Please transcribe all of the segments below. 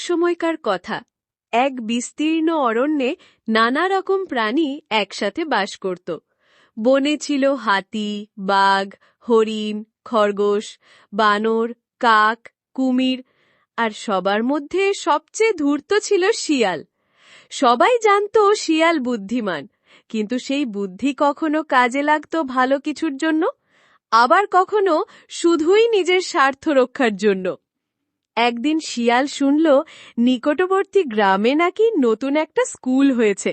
সময়কার কথা। এক বিস্তীর্ণ অরণ্যে নানা রকম প্রাণী একসাথে বাস করত। বনে ছিল হাতি, বাঘ, হরিণ, খরগোশ, বানর, কাক, কুমির, আর সবার মধ্যে সবচেয়ে ধূর্ত ছিল শিয়াল। সবাই জানত শিয়াল বুদ্ধিমান, কিন্তু সেই বুদ্ধি কখনো কাজে লাগত ভালো কিছুর জন্য? আবার কখনো শুধুই নিজের স্বার্থ রক্ষার জন্য? একদিন শিয়াল শুনল, নিকটবর্তী গ্রামে নাকি নতুন একটা স্কুল হয়েছে।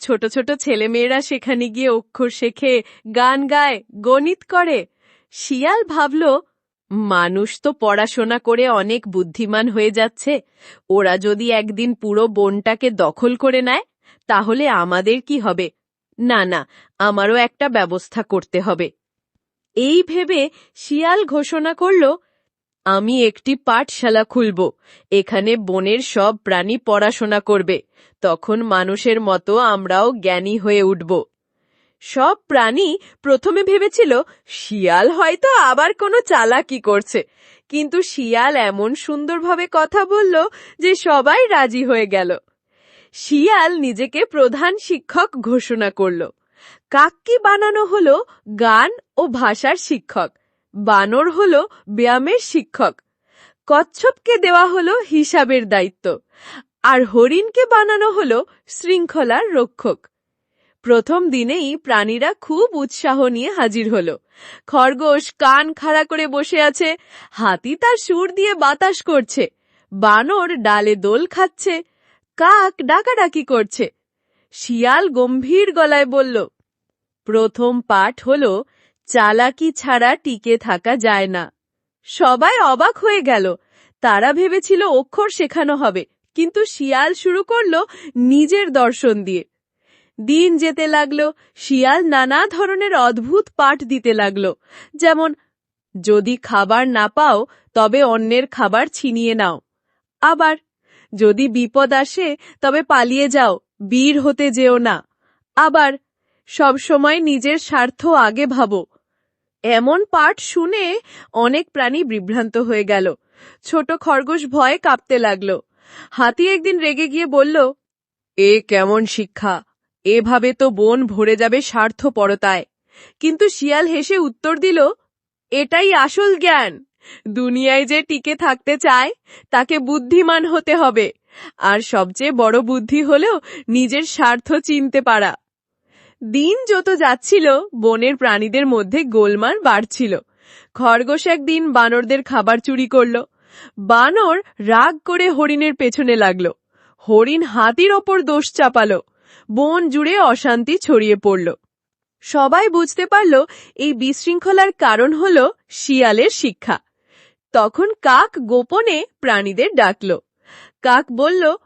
ছোট ছোট ছেলেমেয়েরা সেখানে গিয়ে অক্ষর শেখে, গান গায়, গণিত করে। শিয়াল ভাবল, মানুষ তো পড়াশোনা করে অনেক বুদ্ধিমান হয়ে যাচ্ছে। ওরা যদি একদিন পুরো বনটাকে দখল করে নেয়, তাহলে আমাদের কি হবে? না না, আমারও একটা ব্যবস্থা করতে হবে। এই ভেবে শিয়াল ঘোষণা করল আমি একটি পাঠশালা খুলব। এখানে বনের সব প্রাণী পড়াশোনা করবে। তখন মানুষের মতো আমরাও জ্ঞানী হয়ে উঠব। সব প্রাণী প্রথমে ভেবেছিল, শিয়াল হয়তো আবার কোনো চালাকি করছে। কিন্তু শিয়াল এমন সুন্দরভাবে কথা বলল যে সবাই রাজি হয়ে গেল। শিয়াল নিজেকে প্রধান শিক্ষক ঘোষণা করল। কাককে বানানো হলো গান ও ভাষার শিক্ষক। বানর হলো ব্যায়ামের শিক্ষক। কচ্ছপকে দেওয়া হলো হিসাবের দায়িত্ব। আর হরিণকে বানানো হলো শৃঙ্খলার রক্ষক। প্রথম দিনেই প্রাণীরা খুব উৎসাহ নিয়ে হাজির হল। খরগোশ কান খাড়া করে বসে আছে, হাতি তার সুর দিয়ে বাতাস করছে, বানর ডালে দোল খাচ্ছে, কাক ডাকাডাকি করছে। শিয়াল গম্ভীর গলায় বলল, প্রথম পাঠ হল চালাকি ছাড়া টিকে থাকা যায় না। সবাই অবাক হয়ে গেল। তারা ভেবেছিল অক্ষর শেখানো হবে, কিন্তু শিয়াল শুরু করল নিজের দর্শন দিয়ে। দিন যেতে লাগল, শিয়াল নানা ধরনের অদ্ভুত পাঠ দিতে লাগল। যেমন, যদি খাবার না পাও, তবে অন্যের খাবার ছিনিয়ে নাও। আবার, যদি বিপদ আসে, তবে পালিয়ে যাও, বীর হতে যেও না। আবার, সবসময় নিজের স্বার্থ আগে ভাবো। এমন পাঠ শুনে অনেক প্রাণী বিভ্রান্ত হয়ে গেল। ছোট খরগোশ ভয়ে কাঁপতে লাগল। হাতি একদিন রেগে গিয়ে বলল, এ কেমন শিক্ষা! এভাবে তো বন ভরে যাবে স্বার্থপরতায়। কিন্তু শিয়াল হেসে উত্তর দিল, এটাই আসল জ্ঞান। দুনিয়ায় যে টিকে থাকতে চায়, তাকে বুদ্ধিমান হতে হবে। আর সবচেয়ে বড় বুদ্ধি হলেও নিজের স্বার্থ চিনতে পারা। দিন যত যাচ্ছিল, বনের প্রাণীদের মধ্যে গোলমাল বাড়ছিল। খরগোশ একদিন বানরদের খাবার চুরি করল। বানর রাগ করে হরিণের পেছনে লাগল। হরিণ হাতির ওপর দোষ চাপালো। বন জুড়ে অশান্তি ছড়িয়ে পড়ল। সবাই বুঝতে পারল, এই বিশৃঙ্খলার কারণ হল শিয়ালের শিক্ষা। তখন কাক গোপনে প্রাণীদের ডাকল। কাক বলল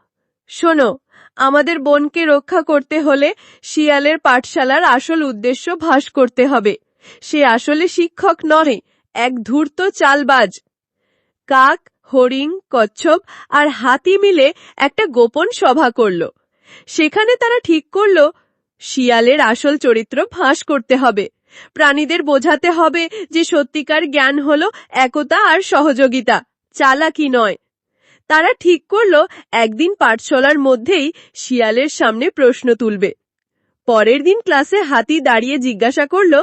শোনো, আমাদের বনকে রক্ষা করতে হলে শিয়ালের পাঠশালার আসল উদ্দেশ্য ভাস করতে হবে। সে আসলে শিক্ষক নয় এক ধূর্ত চালবাজ। কাক, হরিণ, কচ্ছপ আর হাতি মিলে একটা গোপন সভা করল। সেখানে তারা ঠিক করল, শিয়ালের আসল চরিত্র ফাঁস করতে হবে। প্রাণীদের বোঝাতে হবে যে সত্যিকার জ্ঞান হল একতা আর সহযোগিতা, চালাকি নয়। তারা ঠিক করল, একদিন পাঠশালার মধ্যেই শিয়ালের সামনে প্রশ্ন তুলবে। পরের দিন ক্লাসে হাতি দাঁড়িয়ে জিজ্ঞাসা করল,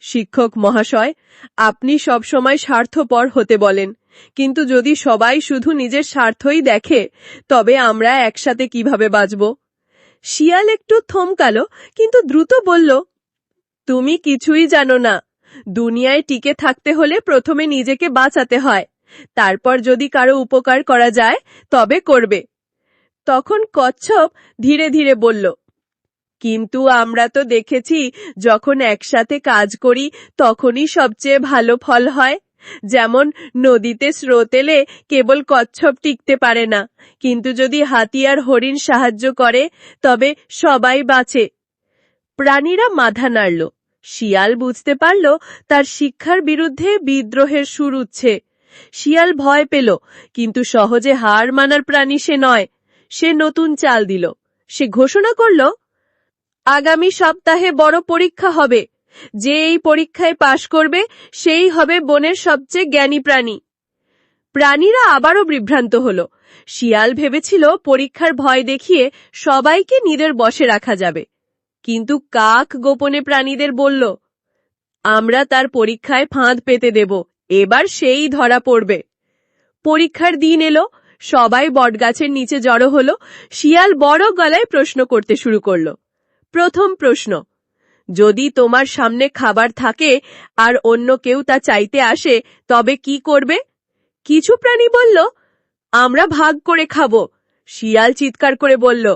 শিক্ষক মহাশয়, আপনি সবসময় স্বার্থপর হতে বলেন, কিন্তু যদি সবাই শুধু নিজের স্বার্থই দেখে, তবে আমরা একসাথে কীভাবে বাঁচব? শিয়াল একটু থমকালো, কিন্তু দ্রুত বলল, তুমি কিছুই জানো না। দুনিয়ায় টিকে থাকতে হলে প্রথমে নিজেকে বাঁচাতে হয়। তারপর যদি কারও উপকার করা যায়, তবে করবে। তখন কচ্ছপ ধীরে ধীরে বলল, কিন্তু আমরা তো দেখেছি, যখন একসাথে কাজ করি, তখনই সবচেয়ে ভালো ফল হয়। যেমন নদীতে স্রোত এলে কেবল কচ্ছপ টিকতে পারে না, কিন্তু যদি হাতি আর হরিণ সাহায্য করে, তবে সবাই বাঁচে। প্রাণীরা মাথা নাড়ল। শিয়াল বুঝতে পারল, তার শিক্ষার বিরুদ্ধে বিদ্রোহের সুর উঠছে। শিয়াল ভয় পেল, কিন্তু সহজে হার মানার প্রাণী সে নয়। সে নতুন চাল দিল। সে ঘোষণা করল, আগামী সপ্তাহে বড় পরীক্ষা হবে। যে এই পরীক্ষায় পাশ করবে, সেই হবে বনের সবচেয়ে জ্ঞানী প্রাণী। প্রাণীরা আবারও বিভ্রান্ত হল। শিয়াল ভেবেছিল পরীক্ষার ভয় দেখিয়ে সবাইকে নিদের বসে রাখা যাবে। কিন্তু কাক গোপনে প্রাণীদের বলল, আমরা তার পরীক্ষায় ফাঁদ পেতে দেব। এবার সেই ধরা পড়বে। পরীক্ষার দিন এলো, সবাই বটগাছের নিচে জড়ো হলো, শিয়াল বড় গলায় প্রশ্ন করতে শুরু করল। প্রথম প্রশ্ন, যদি তোমার সামনে খাবার থাকে আর অন্য কেউ তা চাইতে আসে, তবে কি করবে? কিছু প্রাণী বলল, আমরা ভাগ করে খাব। শিয়াল চিৎকার করে বলল,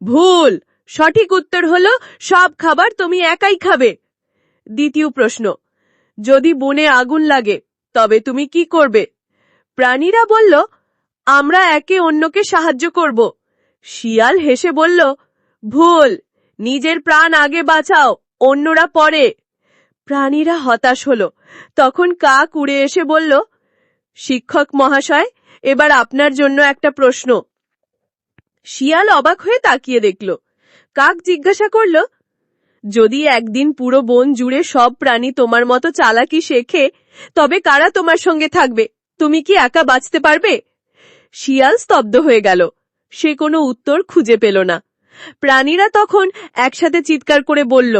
ভুল! সঠিক উত্তর হল, সব খাবার তুমি একাই খাবে। দ্বিতীয় প্রশ্ন, যদি বনে আগুন লাগে তবে তুমি কি করবে? প্রাণীরা বলল, আমরা একে অন্যকে সাহায্য করব। শিয়াল হেসে বলল, ভুল, নিজের প্রাণ আগে বাঁচাও, অন্যরা পরে। প্রাণীরা হতাশ হলো। তখন কাক উড়ে এসে বলল, শিক্ষক মহাশয়, এবার আপনার জন্য একটা প্রশ্ন। শিয়াল অবাক হয়ে তাকিয়ে দেখল। কাক জিজ্ঞাসা করল যদি একদিন পুরো বন জুড়ে সব প্রাণী তোমার মতো চালাকি শেখে, তবে কারা তোমার সঙ্গে থাকবে? তুমি কি একা বাঁচতে পারবে? শিয়াল স্তব্ধ হয়ে গেল। সে কোনো উত্তর খুঁজে পেল না। প্রাণীরা তখন একসাথে চিৎকার করে বলল,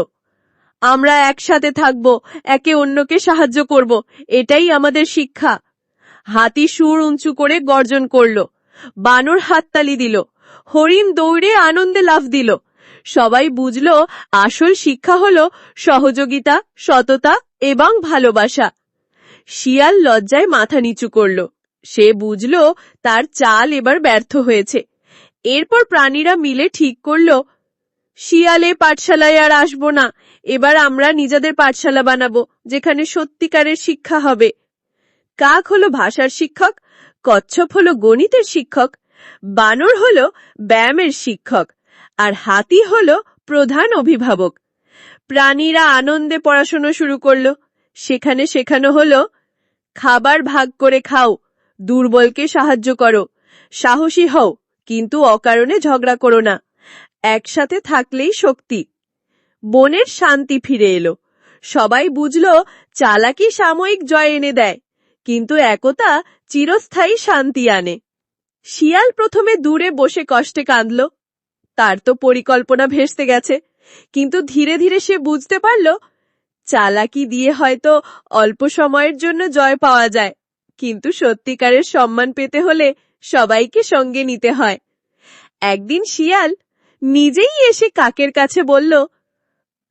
আমরা একসাথে থাকব, একে অন্যকে সাহায্য করব, এটাই আমাদের শিক্ষা। হাতি সুর উঁচু করে গর্জন করল, বানর হাততালি দিল, হরিণ দৌড়ে আনন্দে লাফ দিল। সবাই বুঝল আসল শিক্ষা হল সহযোগিতা, সততা এবং ভালোবাসা। শিয়াল লজ্জায় মাথা নিচু করল। সে বুঝল তার চাল এবার ব্যর্থ হয়েছে। এরপর প্রাণীরা মিলে ঠিক করল, শিয়ালে পাঠশালায় আর আসব না। এবার আমরা নিজেদের পাঠশালা বানাবো, যেখানে সত্যিকারের শিক্ষা হবে। কাক হলো ভাষার শিক্ষক, কচ্ছপ হলো গণিতের শিক্ষক, বানর হলো ব্যায়ামের শিক্ষক। আর হাতি হলো প্রধান অভিভাবক। প্রাণীরা আনন্দে পড়াশোনা শুরু করল। সেখানে শেখানো হল, খাবার ভাগ করে খাও, দুর্বলকে সাহায্য করো, সাহসী হও, কিন্তু অকারণে ঝগড়া করো না, একসাথে থাকলেই শক্তি। বনের শান্তি ফিরে এলো। সবাই বুঝল, চালাকি সাময়িক জয় এনে দেয়, কিন্তু একতা চিরস্থায়ী শান্তি আনে। শিয়াল প্রথমে দূরে বসে কষ্টে কাঁদল। তার তো পরিকল্পনা ভেস্তে গেছে। কিন্তু ধীরে ধীরে সে বুঝতে পারল, চালাকি দিয়ে হয়তো অল্প সময়ের জন্য জয় পাওয়া যায়। কিন্তু সত্যিকারের সম্মান পেতে হলে সবাইকে সঙ্গে নিতে হয়। একদিন শিয়াল নিজেই এসে কাকের কাছে বলল,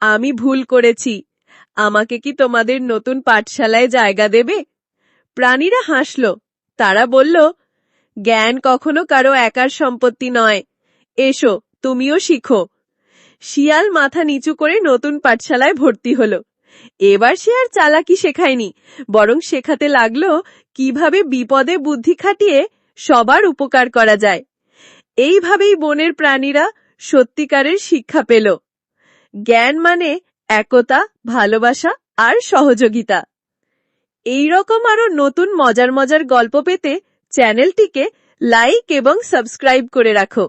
আমি ভুল করেছি। আমাকে কি তোমাদের নতুন পাঠশালায় জায়গা দেবে? প্রাণীরা হাসল। তারা বলল, জ্ঞান কখনো কারও একার সম্পত্তি নয়। এসো তুমিও শিখো। শিয়াল মাথা নিচু করে নতুন পাঠশালায় ভর্তি হলো। এবার সে আর চালাকি শেখায়নি, বরং শেখাতে লাগল কীভাবে বিপদে বুদ্ধি খাটিয়ে সবার উপকার করা যায়। এইভাবেই বনের প্রাণীরা সত্যিকারের শিক্ষা পেল। জ্ঞান মানে একতা, ভালোবাসা আর সহযোগিতা। এই রকম আরও নতুন মজার মজার গল্প পেতে চ্যানেলটিকে লাইক এবং সাবস্ক্রাইব করে রাখো।